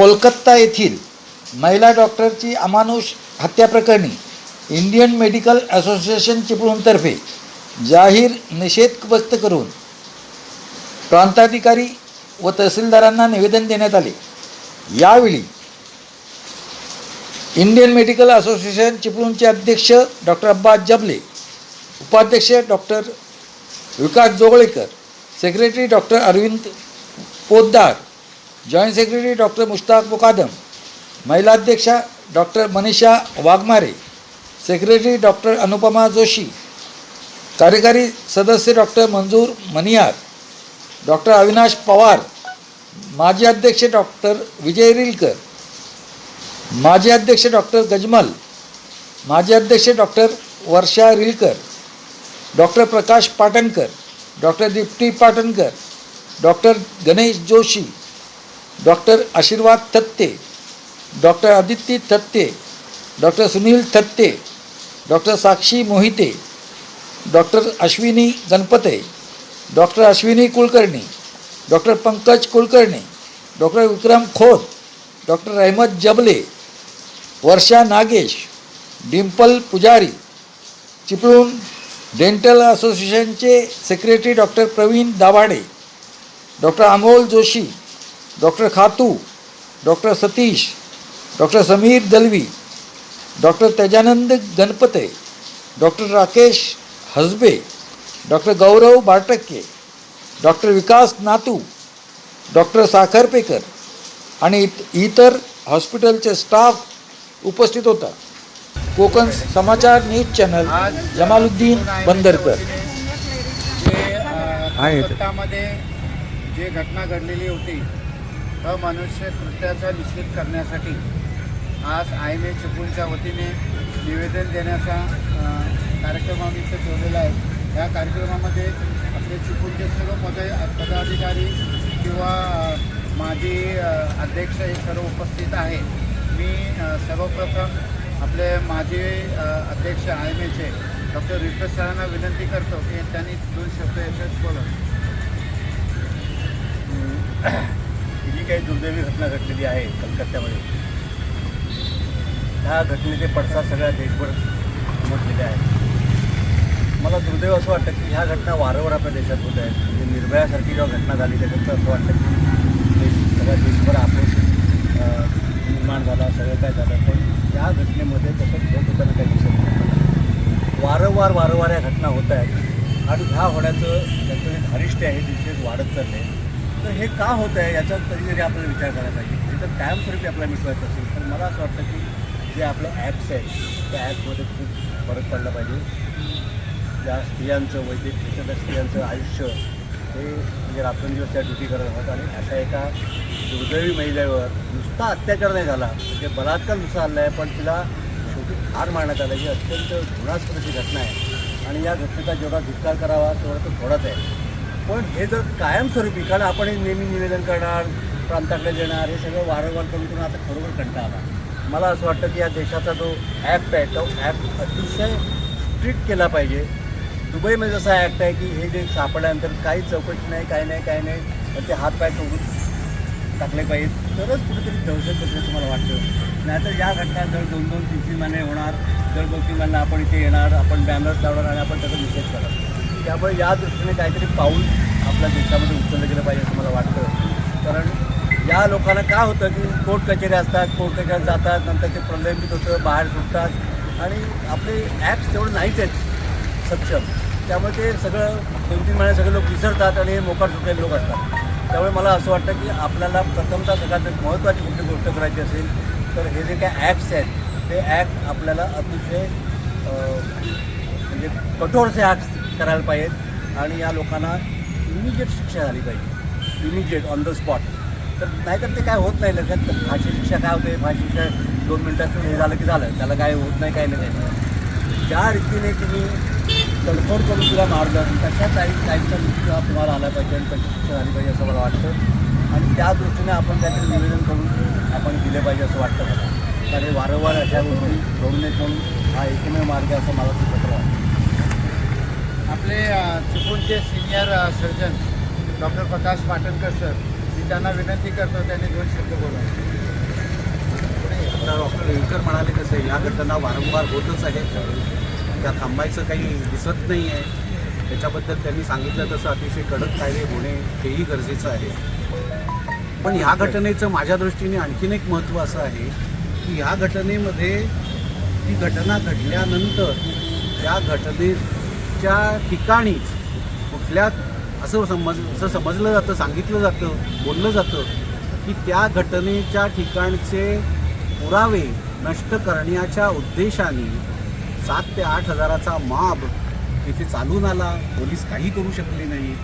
कोलकाता येथील महिला डॉक्टरची अमानुष हत्याप्रकरणी इंडियन मेडिकल असोसिएशन चिपळूणतर्फे जाहीर निषेध व्यक्त करून प्रांताधिकारी व तहसीलदारांना निवेदन देण्यात आले. यावेळी इंडियन मेडिकल असोसिएशन चिपळूणचे अध्यक्ष डॉक्टर अब्बास जबले उपाध्यक्ष doctor Vikas Joglekar secretary doctor Arvind Poddar joint secretary doctor Mushtaq Mukadam महिला अध्यक्षा doctor Manisha Waghmare secretary doctor Anupama Joshi कार्यकारी सदस्य डॉक्टर मंजूर मनियार डॉक्टर अविनाश पवार माजी अध्यक्ष डॉक्टर विजय रिलकर माजी अध्यक्ष डॉक्टर गजमल माजी अध्यक्ष doctor Varsha Rilkar doctor Prakash Patankar doctor Deepti Patankar doctor Ganesh Joshi doctor Ashirwad Thatte doctor Aditya Thatte doctor Sunil Thatte doctor Sakshi Mohite doctor Ashwini Ganpate doctor Ashwini Kulkarni doctor Pankaj Kulkarni doctor Vikram Khot doctor Rahmat Jable Varsha Nagesh Dimple Pujari Chiplun dental असोसिएशनचे secretary doctor Pravin Dabhade doctor Amol Joshi doctor Khatu doctor Satish doctor Sameer Dalvi doctor Tejanand Ganpate doctor Rakesh Hasabe doctor Gaurav Bartakke doctor Vikas Natu doctor Sakharpekar आणि इत- इतर हॉस्पिटलचे staff उपस्थित होता. Kokan Samachar news channel Jamaluddin Bandarkar. जे घटना घडलेली होती अमनुष्य कृत्याचा निषेध करण्यासाठी आज आय एम ए चिपळूणच्या वतीने निवेदन देण्याचा कार्यक्रम आम्ही इथे ठेवलेला आहे. या कार्यक्रमामध्ये आपले चिपळूणचे सर्व पद पदाधिकारी किंवा माजी अध्यक्ष हे सर्व उपस्थित आहे मी सर्वप्रथम आपले माजी अध्यक्ष आय एम एचे डॉक्टर रितेश सरांना विनंती करतो की त्यांनी दोन शब्द याच्यात बोला जी काही दुर्दैवी घटना घडलेली आहे कलकत्त्यामध्ये. ह्या घटनेचे पडसाद सगळ्या देशभर उमटलेले आहेत. मला दुर्दैव असं वाटतं की ह्या घटना वारंवार आपल्या देशात होत आहेत. म्हणजे निर्भयासारखी जेव्हा घटना झाली त्याच्यानंतर असं वाटतं की देश सगळ्या देशभर आक्रोश निर्माण झाला सगळं काय झालं. पण या घटनेमध्ये तसं होत होताना काही दिसत नाही. वारंवार वारंवार या घटना होत आहेत. आणि ह्या होण्याचं त्यांचं जे धारिष्ट्य आहे दिवसेच वाढत चाललं. आहे तर हे का होत आहे याच्यावर कधीतरी आपल्याला विचार करायला पाहिजे. हे जर कायमस्वरूपी आपल्याला मिटवायचं असेल तर मला असं वाटतं की जे आपले ॲप्स आहेत त्या ॲपमध्ये खूप फरक पडला पाहिजे. ज्या स्त्रियांचं वैद्यकीय त्या स्त्रियांचं आयुष्य हे म्हणजे रात्रंदिवस त्या ड्युटी करत आहोत आणि अशा एका दुर्दैवी महिलेवर नुसता अत्याचार नाही झाला म्हणजे बलात्कार नुसता आला आहे पण तिला शेवटी ठार मारण्यात आलं ही अत्यंत घृणास्पदाची घटना आहे. आणि या घटनेचा जेवढा धिक्कार करावा तेवढा तो थोडाच आहे. पण हे जर कायमस्वरूपी कारण आपण हे नेहमी निवेदन करणार प्रांताकडे देणार हे सगळं वारंवार करून करून आता खरोखर कंटाळा आला. मला असं वाटतं की या देशाचा जो ॲक्ट आहे तो ॲक्ट अतिशय स्ट्रिक्ट केला पाहिजे. दुबईमध्ये जसा ॲक्ट आहे की हे जे सापडल्यानंतर काही चौकशी नाही काही नाही काही नाही तर ते हातपाय टोकून टाकले पाहिजेत. तरच कुठेतरी दहशत बसल्याचं मला वाटतं. नाहीतर या घटना जर दोन दोन तीन तीन महिने होणार दर दोन तीन महिने आपण इथे येणार आपण बॅनर्स लावणार आणि आपण त्याचा निषेध करणार. त्यामुळे या दृष्टीने काहीतरी पाऊल आपल्या देशामध्ये उचललं गेलं पाहिजे असं मला वाटतं. कारण या लोकांना काय होतं की कोर्ट कचेऱ्या असतात कोर्ट कचेऱ्यात जातात नंतर ते प्रलंबित होतं बाहेर सुटतात आणि आपले ॲप्स तेवढं नाहीच आहेत सक्षम. त्यामुळे ते सगळं दोन तीन महिने सगळे लोक विसरतात आणि हे मोकाट सुटलेले लोक असतात. त्यामुळे मला असं वाटतं की आपल्याला प्रथमतः सगळ्यात महत्त्वाची कुठली गोष्ट करायची असेल तर हे जे काय ॲप्स आहेत ते ॲप आपल्याला अतिशय म्हणजे कठोरसे ॲक्ट्स करायला पाहिजेत. आणि या लोकांना इमिजिएट शिक्षा झाली पाहिजे. इमिजिएट ऑन द स्पॉट तर नाहीतर ते काय होत नाही लगेच. फाशी शिक्षा काय होते? फाशी शिक्षा दोन मिनटात हे झालं की झालं. त्याला काय होत नाही काय नाही. काय ज्या रीतीने तुम्ही तडफोड करून तुला मारलं तशा काही काहीचा मृत्यू तुम्हाला आला पाहिजे आणि तशी शिक्षा झाली पाहिजे असं मला वाटतं. आणि त्या दृष्टीने आपण काहीतरी निवेदन करून आपण दिले पाहिजे असं वाटतं मला. कारण हे वारंवार अशा गोष्टी घडू म्हणून हा एकमेव मार्ग आहे असं मला सुचत वाटतं. आपले चिपळूणचे senior surgeon doctor Prakash Patankar sir मी त्यांना विनंती करतो त्यांनी दोन शब्द बोला डॉक्टर रेणकर म्हणाले तसं या घटना वारंवार होतच आहेत त्या थांबायचं काही दिसत नाही आहे त्याच्याबद्दल त्यांनी सांगितलं तसं अतिशय कडक कायदे होणे हेही गरजेचं आहे. पण ह्या घटनेचं माझ्या दृष्टीने आणखीन एक महत्त्व असं आहे की ह्या घटनेमध्ये ही घटना घडल्यानंतर त्या ज्या ठिकाणीच कुठल्या असं समज असं समजलं जातं सांगितलं जातं बोललं जातं की त्या घटनेच्या ठिकाणचे पुरावे नष्ट करण्याच्या उद्देशाने सात ते आठ हजाराचा माब तिथे चालून आला. पोलीस काही करू शकले नाही.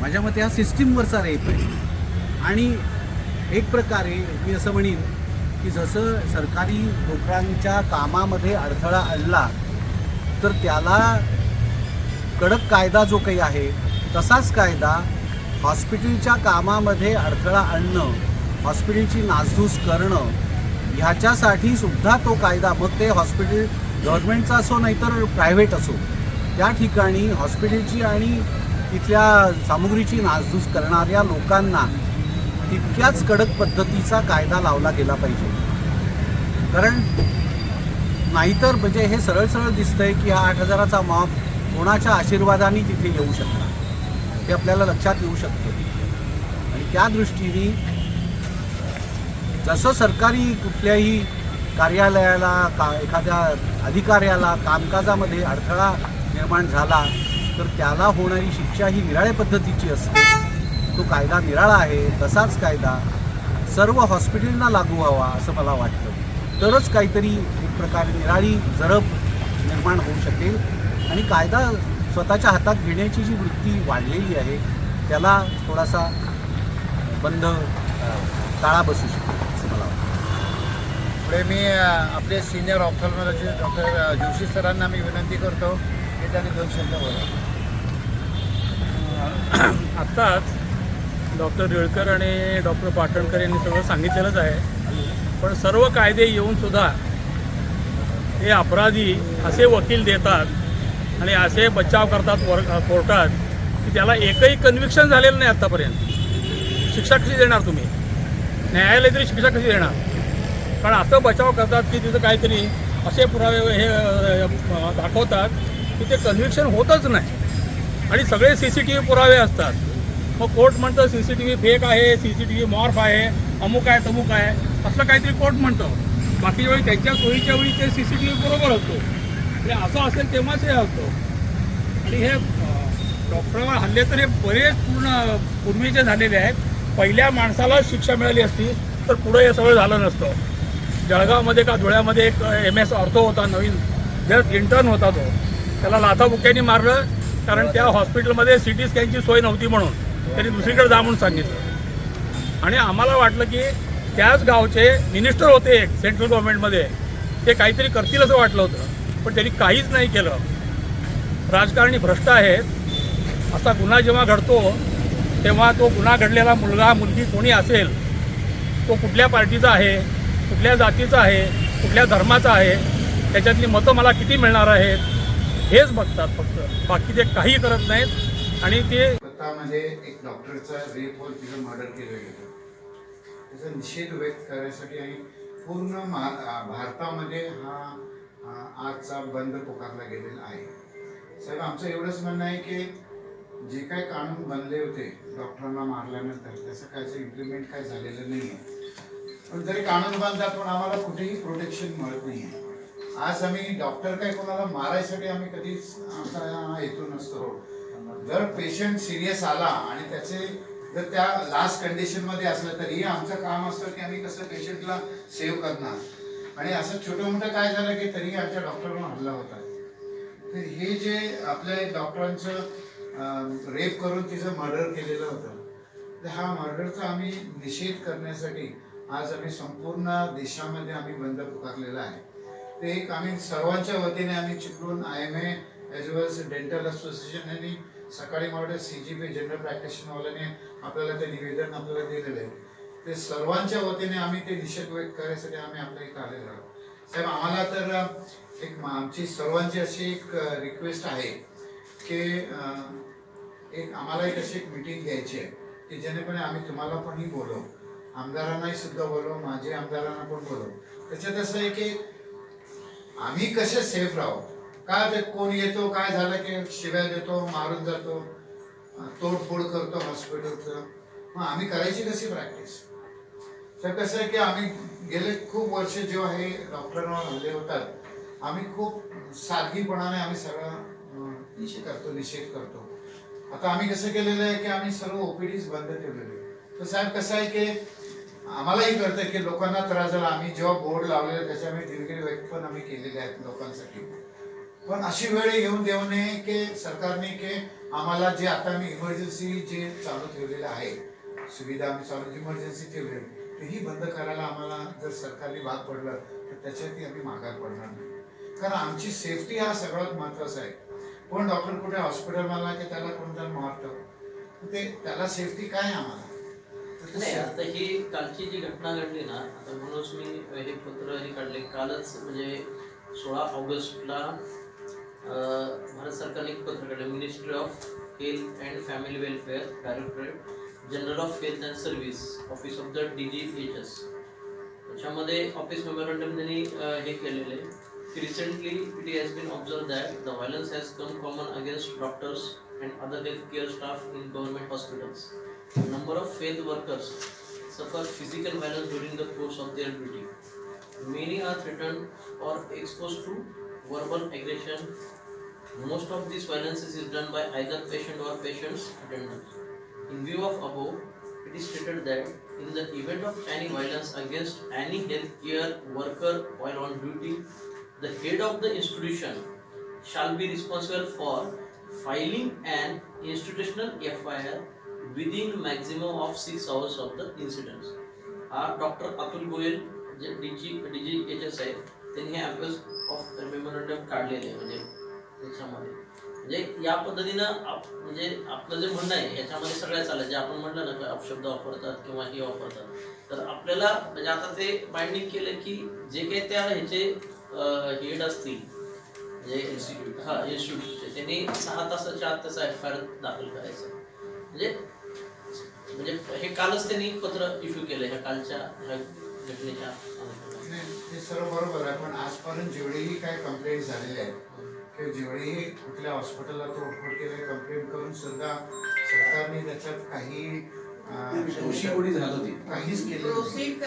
माझ्या मते हा सिस्टीमवरचा रेप आहे. आणि एक प्रकारे मी असं म्हणेन की जसं सरकारी नोकरांच्या कामामध्ये अडथळा आणला तर त्याला कडक कायदा जो काही आहे तसाच कायदा हॉस्पिटलच्या कामामध्ये अडथळा आणणं हॉस्पिटलची नासधूस करणं ह्याच्यासाठी सुद्धा तो कायदा मग ते हॉस्पिटल गव्हर्नमेंटचा असो नाहीतर प्रायव्हेट असो त्या ठिकाणी हॉस्पिटलची आणि तिथल्या सामुग्रीची नासधूस करणाऱ्या लोकांना तितक्याच कडक पद्धतीचा कायदा लावला गेला पाहिजे. कारण नाहीतर म्हणजे हे सरळ सरळ दिसतंय की हा आठ हजाराचा माप कोणाच्या आशीर्वादाने तिथे येऊ शकला हे आपल्याला लक्षात येऊ शकतं. आणि त्या दृष्टीने जसं सरकारी कुठल्याही कार्यालयाला का एखाद्या अधिकाऱ्याला कामकाजामध्ये अडथळा निर्माण झाला तर त्याला होणारी शिक्षा ही निराळ्या पद्धतीची असते. तो कायदा निराळा आहे तसाच कायदा सर्व हॉस्पिटलना लागू व्हावा असं मला वाटतं. तरच काहीतरी एक प्रकारे निराळी जरब निर्माण होऊ शकेल. आणि कायदा स्वतःच्या हातात घेण्याची जी वृत्ती वाढलेली आहे त्याला थोडासा बंद ताळा बसू शकेल असं मला वाटतं. पुढे मी आपले सिनियर ऑप्थॉल्मॉलॉजिस्ट डॉक्टर जोशी सरांना मी विनंती करतो की त्यांनी दोन शब्द बोला. आत्ताच डॉक्टर रेळकर आणि डॉक्टर पाटणकर यांनी सगळं सांगितलेलंच आहे. पण सर्व कायदे येऊन सुद्धा हे अपराधी असे वकील देतात आणि असे बचाव करतात वर कोर्टात की त्याला एकही कन्व्हिक्शन झालेलं नाही आत्तापर्यंत शिक्षा कशी देणार तुम्ही? न्यायालय तरी शिक्षा कशी देणार? कारण असं बचाव करतात की तिथं काहीतरी असे पुरावे हे दाखवतात की ते कन्व्हिक्शन होतच नाही. आणि सगळे सी सी टी व्ही पुरावे असतात. मग कोर्ट म्हणतं C C T V fake आहे C C T V morph आहे अमुक आहे तमुक आहे. असं काहीतरी कोर्ट म्हणतं. बाकीच्या वेळी त्यांच्या सोयीच्या वेळी ते सी सी टी व्ही बरोबर असतो आणि असं असेल तेव्हाच हे असतो आणि हे अं, डॉक्टरांवर हल्ले तर हे बरेच पूर्ण पूर्वीचे झालेले आहेत. पहिल्या माणसाला शिक्षा मिळाली असती तर पुढे हे सगळं झालं नसतं. जळगावमध्ये का धुळ्यामध्ये एक एम एस ऑर्थो होता नवीन. जस्ट इंटर्न होता तो. त्याला लाथाबुक्याने मारलं कारण त्या हॉस्पिटलमध्ये सी टी स्कॅनची सोय नव्हती म्हणून. त्यांनी दुसरीकडे जा म्हणून सांगितलं. आणि आम्हाला वाटलं की त्याच गावचे मिनिस्टर होते एक सेंट्रल गव्हर्नमेंटमध्ये. ते काहीतरी करतील असं वाटलं होतं. पण त्यांनी काहीच नाही केलं. राजकारणी भ्रष्ट आहेत. असा गुन्हा जेव्हा घडतो तेव्हा तो गुन्हा घडलेला मुलगा मुलगी कोणी असेल तो कुठल्या पार्टीचा आहे कुठल्या जातीचा आहे कुठल्या धर्माचा आहे त्याच्यातली मतं मला किती मिळणार आहेत हेच बघतात फक्त. बाकी ते काही करत नाहीत आणि ते कोलकातामध्ये एक डॉक्टरचा रेप होऊन तिचं मर्डर केलं गेलं. त्याचा निषेध व्यक्त करण्यासाठी आणि पूर्ण भारतामध्ये हा आजचा बंद पुकारला गेलेला आहे. साहेब आमचं एवढंच म्हणणं आहे की जे काय कानून बनले होते डॉक्टरांना मारल्यानंतर त्याचं कायचं इम्प्लिमेंट काय झालेलं नाही आहे. पण जरी कानून बनतात पण आम्हाला कुठेही प्रोटेक्शन मिळत नाही आहे. आज आम्ही डॉक्टर काय कोणाला मारायसाठी आम्ही कधीच आमचा हेतू नसतो. जर पेशंट सिरियस आला आणि त्याचे जर त्या लास्ट कंडिशनमध्ये असलं तरी आमचं काम असतं की आम्ही कसं पेशंटला सेव्ह करणार. आणि असं छोटं मोठं काय झालं की तरीही आमच्या डॉक्टरवर हल्ला होता. तर हे जे आपल्या डॉक्टरांचं रेप करून तिचं मर्डर केलेलं होतं तर हा मर्डरचा आम्ही निषेध करण्यासाठी आज आम्ही संपूर्ण देशामध्ये आम्ही बंद पुकारलेला आहे. ते एक आम्ही सर्वांच्या वतीने आम्ही Chiplun I M A as well as dental association यांनी सकाळी मला सी जी पी जनरल प्रॅक्टिशनरवाल्याने आपल्याला ते निवेदन आपल्याला दिलेलं आहे. ते सर्वांच्या वतीने आम्ही ते निषेध व्यक्त करण्यासाठी आम्ही आपल्या इथं आलेलो आहोत. साहेब आम्हाला तर एक आमची सर्वांची अशी एक रिक्वेस्ट आहे की एक आम्हाला एक अशी एक मिटिंग घ्यायची आहे की जेणेपणे आम्ही तुम्हाला पण बोलो बोलवू. आमदारांनाही सुद्धा बोलो माझे आमदारांना पण बोलो त्याच्यात असं आहे की आम्ही कसे सेफ राहू? काय ते कोण येतो काय झालं की शिव्या देतो मारून जातो तोडफोड करतो हॉस्पिटलचं मग आम्ही करायची कशी प्रॅक्टिस तर कसं आहे की आम्ही गेले खूप वर्ष जेव्हा हे डॉक्टरांवर हल्ले होतात आम्ही खूप सादगीपणाने आम्ही सगळं निषेध करतो निषेध करतो. आता आम्ही कसं केलेलं आहे की आम्ही सर्व ओपीडीज बंद ठेवलेले आहे. तर साहेब कसं आहे की आम्हालाही कळतं की लोकांना त्रास झाला. आम्ही जेव्हा बोर्ड लावलेले त्याच्यामुळे दिलगिरी व्यक्त पण आम्ही केलेले आहेत लोकांसाठी. पण अशी वेळ येऊन देऊ नये की सरकारने की आम्हाला जे आता मी इमर्जन्सी जे चालू ठेवलेलं आहे सुविधा आम्ही चालू इमर्जन्सी ठेवलेली तेही बंद करायला आम्हाला जर सरकारने भाग पडलं तर त्याच्यातही आम्ही माघार पडणार नाही. कारण आमची सेफ्टी हा सगळ्यात महत्त्वाचा आहे. कोण डॉक्टर कुठे हॉस्पिटल मला की त्याला कोणतं मारतं? ते त्याला सेफ्टी काय आम्हाला? नाही आता ही कालची जी घटना घडली ना आता म्हणूनच मी हे पत्र हे काढले. कालच म्हणजे सोळा ऑगस्टला भारत सरकारने एक पत्र काढलं ministry of health and family welfare directorate General of health and service office of the D G H S त्याच्यामध्ये ऑफिस मेमोरंडम त्यांनी अं, हे केलेलं आहे की recently it has been observe that the violence has come common against doctors and other health care staff in government hospitals number of faith workers suffer physical violence during the course of their duty. Many are threatened or exposed to verbal aggression. Most of this violence is done by either patient or patient's attendants. In view of above, it is stated that in the event of any violence against any healthcare worker while on duty, the head of the institution shall be responsible for filing an institutional FIR within maximum of six hours of the incident. हा doctor Atul Goyal जे डीजी डीजी H S आहे त्यांनी हे apples of memorandum काढलेले आहे म्हणजे त्याच्यामध्ये म्हणजे या पद्धतीनं आप म्हणजे आपलं जे म्हणणं आहे याच्यामध्ये सगळ्या चालेल. जे आपण म्हटलं ना की अपशब्द वापरतात किंवा हे वापरतात. तर आपल्याला म्हणजे आता ते बाइंडिंग केलं की जे काही त्या ह्याचे हेड असतील म्हणजे इन्स्टिट्यूट हा इन्स्टिट्यूटचे त्यांनी सहा तासाच्या आत त्याचा एफ आय आर दाखल करायचा. म्हणजे म्हणजे हे कालच त्यांनी पत्र इश्यू केलं ह्या कालच्या ह्या घटनेच्या सर्व बरोबर आहे पण आजपर्यंत जेवढेही काही कंप्लेंट झालेले आहेत किंवा जेवढेही कुठल्या हॉस्पिटलला तोडफोड केले कंप्लेंट करून सुद्धा सरकारने त्याच्यात काही अं, दोषी कोणी झालं ते? काहीच केलं नाही. प्रोसीड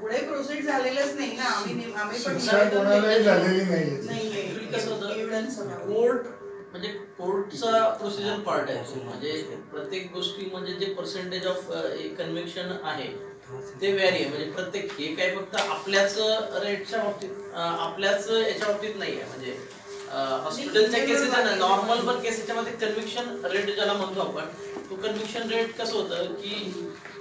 पुढे प्रोसीड झालेलंच नाही ना. आम्ही नेम- आम्ही पण शिक्षा कोणालाही झालेली नाही Actually कसं होतं Evidence होता. कोर्ट म्हणजे कोर्टचा प्रोसिजर पार्ट आहे म्हणजे प्रत्येक गोष्टी म्हणजे जे पर्सेंटेज ऑफ कन्व्हिक्शन आहे ते व्हॅरी आहे. म्हणजे प्रत्येक हे काय फक्त आपल्याच रेटच्या बाबतीत अं, आपल्याच याच्या बाबतीत नाही आहे म्हणजे हॉस्पिटलच्या केसेस आहे ना नॉर्मल पण केसेसच्या मध्ये कन्व्हिक्शन रेट ज्याला म्हणतो आपण तो कन्व्हिक्शन रेट कसं होतं की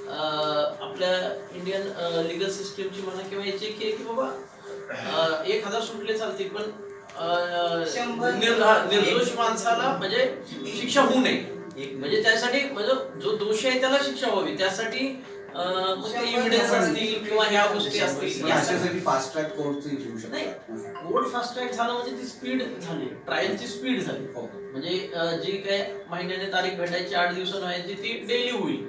आपल्या इंडियन लिगल सिस्टीमची म्हणा किंवा याची की आहे की बाबा एक हजार सुटले चालतील पण निर्दोष माणसाला म्हणजे शिक्षा होऊ नये. म्हणजे त्यासाठी म्हणजे जो दोषी आहे त्याला शिक्षा व्हावी. त्यासाठी एव्हिडन्स. असतील किंवा ह्या गोष्टी असतील पण या अशासाठी फास्ट ट्रॅक कोर्टची घेऊ नाही शकतात कोर्ट फास्ट ट्रॅक झालं म्हणजे ती स्पीड झाली ट्रायलची स्पीड झाली हो. म्हणजे जी काय महिन्याने तारीख भेटायची आठ दिवसांना व्हायची ती डेली होईल.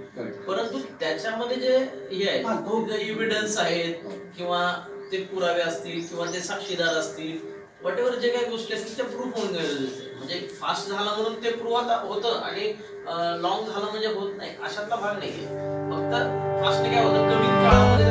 परंतु त्याच्यामध्ये जे हे हा, आहे एव्हिडन्स आहेत किंवा ते पुरावे असतील किंवा ते साक्षीदार असतील वॉट एव्हर जे काही गोष्टी असतील त्या प्रूफ होऊन गरजेचं म्हणजे फास्ट झाला म्हणून ते प्रूव्ह आता होतं आणि लॉंग झालं म्हणजे होत नाही. अशातला भाग नाहीये. फक्त फास्ट काय होतं? कमी काळामध्ये